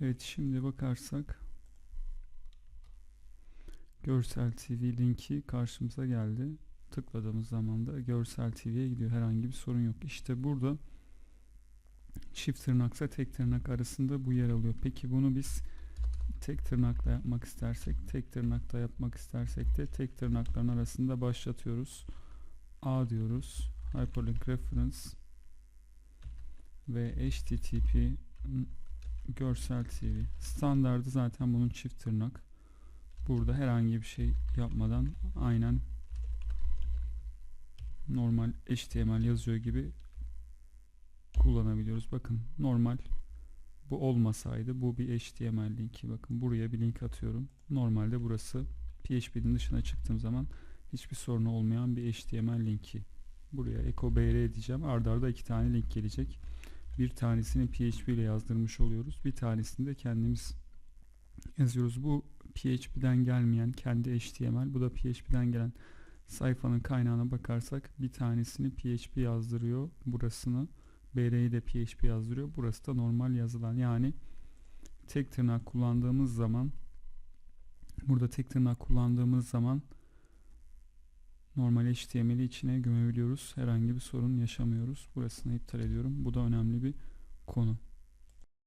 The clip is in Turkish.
Evet şimdi bakarsak Görsel TV linki karşımıza geldi. Tıkladığımız zaman da Görsel TV'ye gidiyor. Herhangi bir sorun yok. İşte burada çift tırnaksa tek tırnak arasında bu yer alıyor. Peki bunu biz tek tırnakla yapmak istersek, tek tırnakla yapmak istersek de tek tırnakların arasında başlatıyoruz. A diyoruz. Hyperlink Reference ve HTTP Görsel TV. Standardı zaten bunun çift tırnak. Burada herhangi bir şey yapmadan aynen normal HTML yazıyor gibi kullanabiliyoruz. Bakın normal bu olmasaydı bu bir HTML linki. Bakın buraya bir link atıyorum. Normalde burası PHP'nin dışına çıktığım zaman hiçbir sorun olmayan bir HTML linki. Buraya echo br diyeceğim. Arda arda iki tane link gelecek. Bir tanesini PHP ile yazdırmış oluyoruz. Bir tanesini de kendimiz yazıyoruz. Bu PHP'den gelmeyen kendi HTML. Bu da PHP'den gelen sayfanın kaynağına bakarsak bir tanesini PHP yazdırıyor. Burasını BR'yi de PHP yazdırıyor. Burası da normal yazılan. Yani tek tırnak kullandığımız zaman burada tek tırnak kullandığımız zaman normal HTML'i içine gömebiliyoruz. Herhangi bir sorun yaşamıyoruz. Burasını iptal ediyorum. Bu da önemli bir konu.